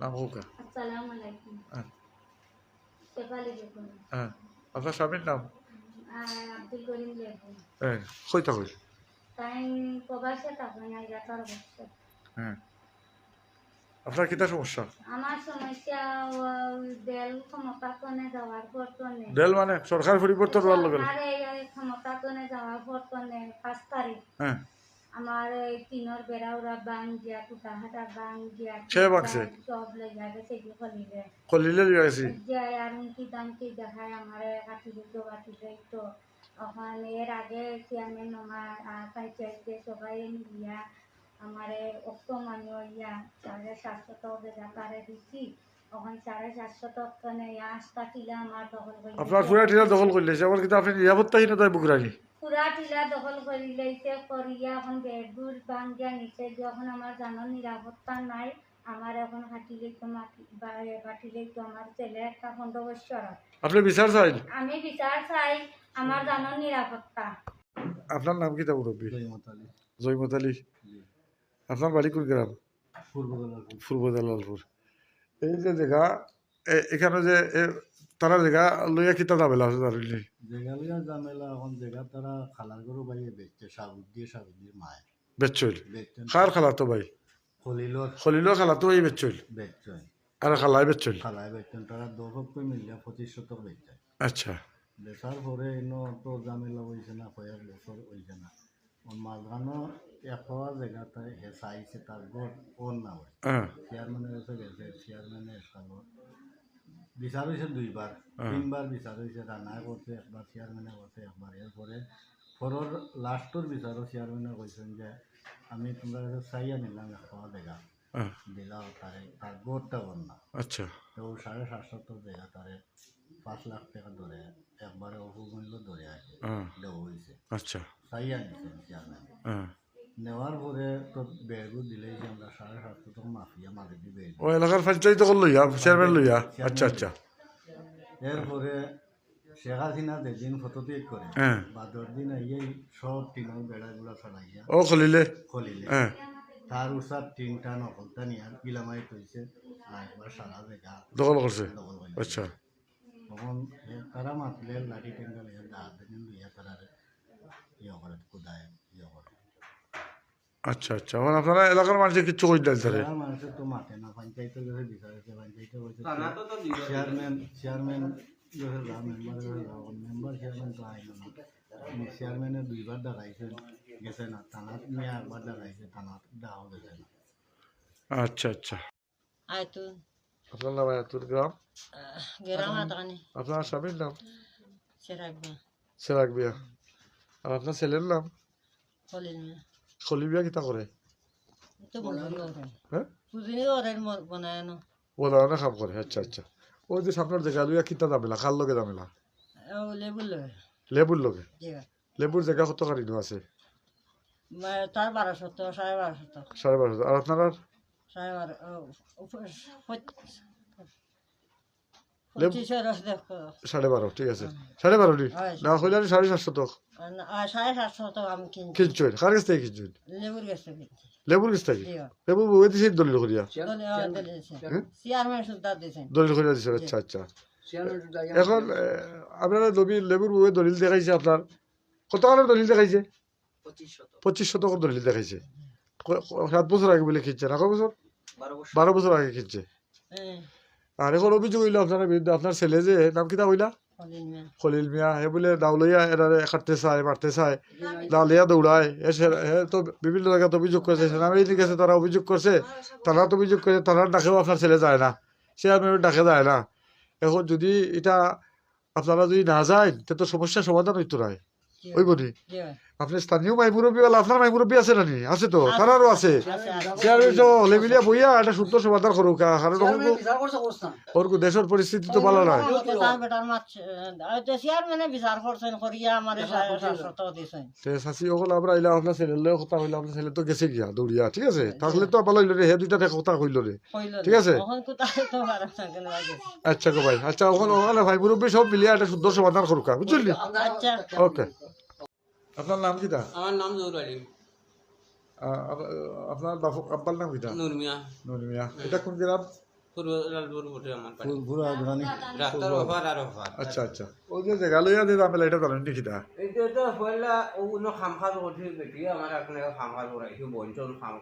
নাম হোক। হ্যাঁ। হ্যাঁ আপনার স্বামীর নাম? আর হ্যাঁ কই না হ্যাঁ। আপনার সমস্যা? আমার সমস্যা ও দেল ক্ষমতাতনে যাওয়ার পরতনে ডেল মানে সরকার পরিবর্তন হওয়ার লগে ক্ষমতাতনে যাওয়ার পরতনে পাঁচ তারিখ। হ্যাঁ। আমার এই তিনর বেড়া ওরা বাং গিয়া কুটা হাটা বাং গিয়া সে বাংছে? সব লই যাবে সেগুলো খলিলে কলিলে লিয়ে গেছি যে আর কি দাম কি দেখায় আমার কাটি দিত কাটি তো ওখানে এর আগে চেয়ারম্যান আমার পঞ্চায়েতে সবাই মিলিয়া আমার অক্ত মানুষ ইয়া সাড়ে সাতশো টাকা তারে দিছি। টিলা আমার দখল করে আপনার পুরা টিলা দখল করলে আবার কিন্তু আপনি নিরাপত্তাহীন তাই বুকরানি পুরা টিলা দখল করে লইছে করিয়া এখন নিচে যখন আমার জানো নিরাপত্তা নাই আমার এখন হাঁটিলে তো মাটি বাটিলে তো আমার ছেলে একটা পনেরো বছর আপনি বিচার চাইল আমি বিচার চাই আমার জানো নিরাপত্তা। আপনার নাম কিতা মুরব্বী? জয়মত আলী। জয়মত আলী। আপনার বাড়ি কোন গ্রাম? পূর্ব পূর্ব দালালপুর। এই যে জায়গা এ- এখানে যে তারা জায়গা লইয়া কিতা দাবেলা আছে জানিনি জেগালিয়া জামেলা এখন জেগা তারা খালার গরু বাইয়ে বেচছে সাবুক দিয়ে সাবুক দিয়ে মায় বেচছেন খার খালা তো ভাই? খলিলত খলিল খালা তো এই বেচইল বেচছেন আর খালাই বেচইল খালায় বেচছেন তারা দশক মিলিয়া পঁচিশ শতক বেচছে। আচ্ছা। বেচার পরে এনো তো জামেলা হয়েছে না কয়েক বছর হয়েছে না। মাঝখানো একোয়া জেগা তাই হেসা আইছে তার গড় ওর না হ্যাঁ চেয়ারম্যানের কাছে গেছে চেয়ারম্যানের এসকালো বিচার হয়েছে দুইবার। তিনবার বিচার হয়েছে রানা করছে একবার চেয়ারম্যানে করছে একবার এরপরে। পরের লাস্টর বিচারও চেয়ারম্যানে কইছেন যে আমি তোমরা কাছে চাইয়া নিলাম জায়গা হ্যাঁ দিলাম তারে তার গোটটা বন্যা আচ্ছা। তো সাড়ে সাতশোর জায়গা তারে পাঁচ লাখ টাকা ধরে একবারে অপুমূল্য ধরে আছে হ্যাঁ। দেওয়া হয়েছে। আচ্ছা। চাইয়া নিছেন চেয়ারম্যান নেওয়ার পরে তো বেগও দিলেই যে আমরা সাড়ে সাতশো টাকা মাফিয়া মারি দিবে ও এলাকার পঞ্চায়েত লইয়া চেয়ারম্যান লইয়া? আচ্ছা আচ্ছা। এরপরে শেখ হাসিনা যেদিন ফটোটিক করে হ্যাঁ। বাদর দিন এই সব টিনের বেড়াগুলো ছড়াইয়া ও খলিলে? খলিলে। হ্যাঁ। তার উসার টিনটা নকলতা নিয়ে গিলামাই তৈছে আর একবার সারা জায়গা দখল করছে? আচ্ছা। তখন এ তারা মাতলে লাঠি টেঙ্গা লিয়ে দাঁত দিন লইয়া তারা ইয়ে করে কুদায় ইয়ে করে আচ্ছা আচ্ছা মানে আপনারা এলাকার মানুষের কিচ্ছু কই দিল তারে সারা মানুষের তো মাতে না পঞ্চায়েতের কাছে বিচারেছে পঞ্চায়েতে বলছে চেয়ারম্যান চেয়ারম্যান যাও মেম্বার চেয়ারম্যান তো আইলো না চেয়ারম্যানের দুইবার দেখাইছেন গেছে না থানাত নিয়ে একবার দেখাইছে থানাত দেখাও গেছে না আচ্ছা আচ্ছা আয়তো আপনার নাম আয়াতুল গ্রাম আপনার স্বামীর নাম সেরাক বিয়া আর আপনার ছেলের নাম খলিল খলি বিয়া কিতা করে কাম করে আচ্ছা আচ্ছা ওই যে সামনের জায়গা লইয়া কিতা দামেলা লগে দামেলা লেবুর লগে জায়গা লেবুর জায়গা কত কারিনো আছে তার সাড়ে সাড়ে আর আপনার আর সাড়ে বারো ঠিক আছে। সাড়ে বারো নি না হইলে আমি সাড়ে সাতশো তো। আর সাড়ে সাতশো তো আমি কিনছি। কার কাছ থেকে কিনছেন লেবুর গেছে কিনছি। লেবুর কাছ থেকে? লেবু বউয়ে দিছে দলিল করিয়া। দলিল করিয়া দিছে আচ্ছা আচ্ছা। এখন আপনারা নবী লেবুর বউয়ে দলিল দেখাইছে আপনার। কত টাকার দলিল দেখাইছে? পঁচিশ শতকের দলিল দেখাইছে। সাত বছর আগে বলে কিনছে না কয় বছর? বারো বছর। আগে কিনছে। হ্যাঁ। আর এখন অভিযোগ হইল আপনার বিরুদ্ধে আপনার ছেলে যে নাম কিতা হইলা খলিল মিয়া। হে বলে দাউলইয়া এরারে কাটতে চায় মারতে চায় দাউলিয়া দৌড়ায়। এ হে তো বিভিন্ন জায়গাতে অভিযোগ করছে সেনাবাহিনীর কাছে তারা অভিযোগ করছে তারা তো অভিযোগ করে তারা ডাকেও আপনার ছেলে যায় না। সে আমি ডাকে যায় না। এখন যদি এটা আপনারা যদি না যায় তো সমস্যার সমাধান হইতো নাই ওই বলি আপনি স্থানীয় মাই মুরব্বী বলে আপনার মাই মুরব্বী আছে নানি আছে তো? তারারও আছে হলে মিলিয়া বইয়া একটা সুন্দর সমাধান করুক কারণ ওরকম দেশের পরিস্থিতি তো ভালো নয়। করিয়া আমার সাসি আইলাম আপনার ছেলের কথা হইলাম আপনার ছেলে তো গেছে গিয়া দৌড়িয়া ঠিক আছে? তাহলে তো ভালো হইল রে হে দুইটা কথা হইল রে। ঠিক আছে। লাগে আচ্ছা গো ভাই আচ্ছা ওখানে ওখানে ভাই মুরব্বী সব মিলিয়ে একটা সুন্দর সমাধান করুক বুঝলি? আচ্ছা। ওকে আপনার নাম কিটা? আমার নাম জহুর আলী। আপনার বাপু আব্বার নাম কিটা? নুর মিয়া। নুরমিয়া এটা কোন গ্রাম আচ্ছা আচ্ছা। ও যে লইয়া দিয়ে দাম এটা জানেন নাকি তা পয়লা করছে বেটি আমার আপনাকে খামখাল করাইছে বঞ্চন খাম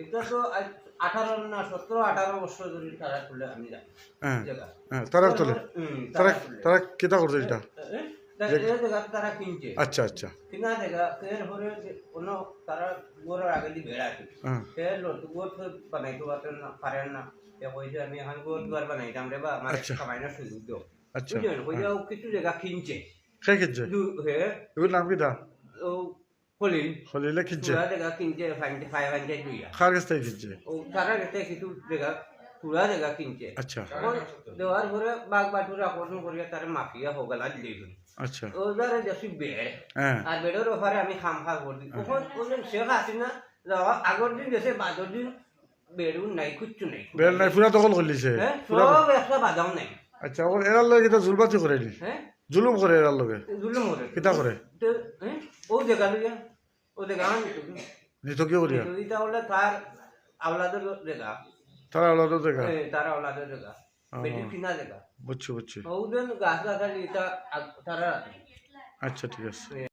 এটা তো আজ আঠারো না সতেরো আঠারো বছর ধরে তারা তুলে আমি জানি হ্যাঁ। হ্যাঁ তারা তোলে। তারা তারা কিতা করছে এটা এ? তা এই জায়গা তারা কিনছে আচ্ছা আচ্ছা কিনা জায়গা এর পরে যে কোনো তারা গোড়ার আগে দিয়ে বেড়া আছে হ্যাঁ সে লোক গোর তো বানাইতে পারেন না পারেন না সে কইছে আমি এখন গোর দুয়ার বানাইতাম রে বা আমার আচ্ছা। কামাই না সুযোগ দাও আচ্ছা বুঝলেন কইছে ও কিছু জায়গা কিনছে কে কিনছে দু- হে এগুলোর নাম কিতা ও হলিন হলিলে কিনছে তুলা জায়গা কিনছে ফাইভ ফাইভ হান্ড্রেড দুইয়া কার কাছ থেকে কিনছে ও তারা গেছে কিছু জায়গা তুলা জায়গা কিনছে আচ্ছা এখন আচ্ছা। ওদারে যাচ্ছি বেড় হ্যাঁ। আর বেড়ের ওখানে আমি খাম খা করছি তখন ওদের শেখ হাসিনা আগের দিন গেছে বাদর দিন বেড়ু নাই কিচ্ছু নাই। বেল নাই পুরা দখল করলিছে সব একটা বাদাম নাই। আচ্ছা ওর এরার লগে কিতা জুলবাতি করে নি জুলুম করে এরার লগে? জুলুম করে কিতা করে ও দেখা লইয়া ও দেখা নিত কি করিয়া হলে তার আওলাদের দেখা তারা দেখা এ, তার আওলাদের দেখা বেটির কিনা দেখা বুঝছি বুঝছি। গাছ গাছালি তারা আচ্ছা ঠিক আছে।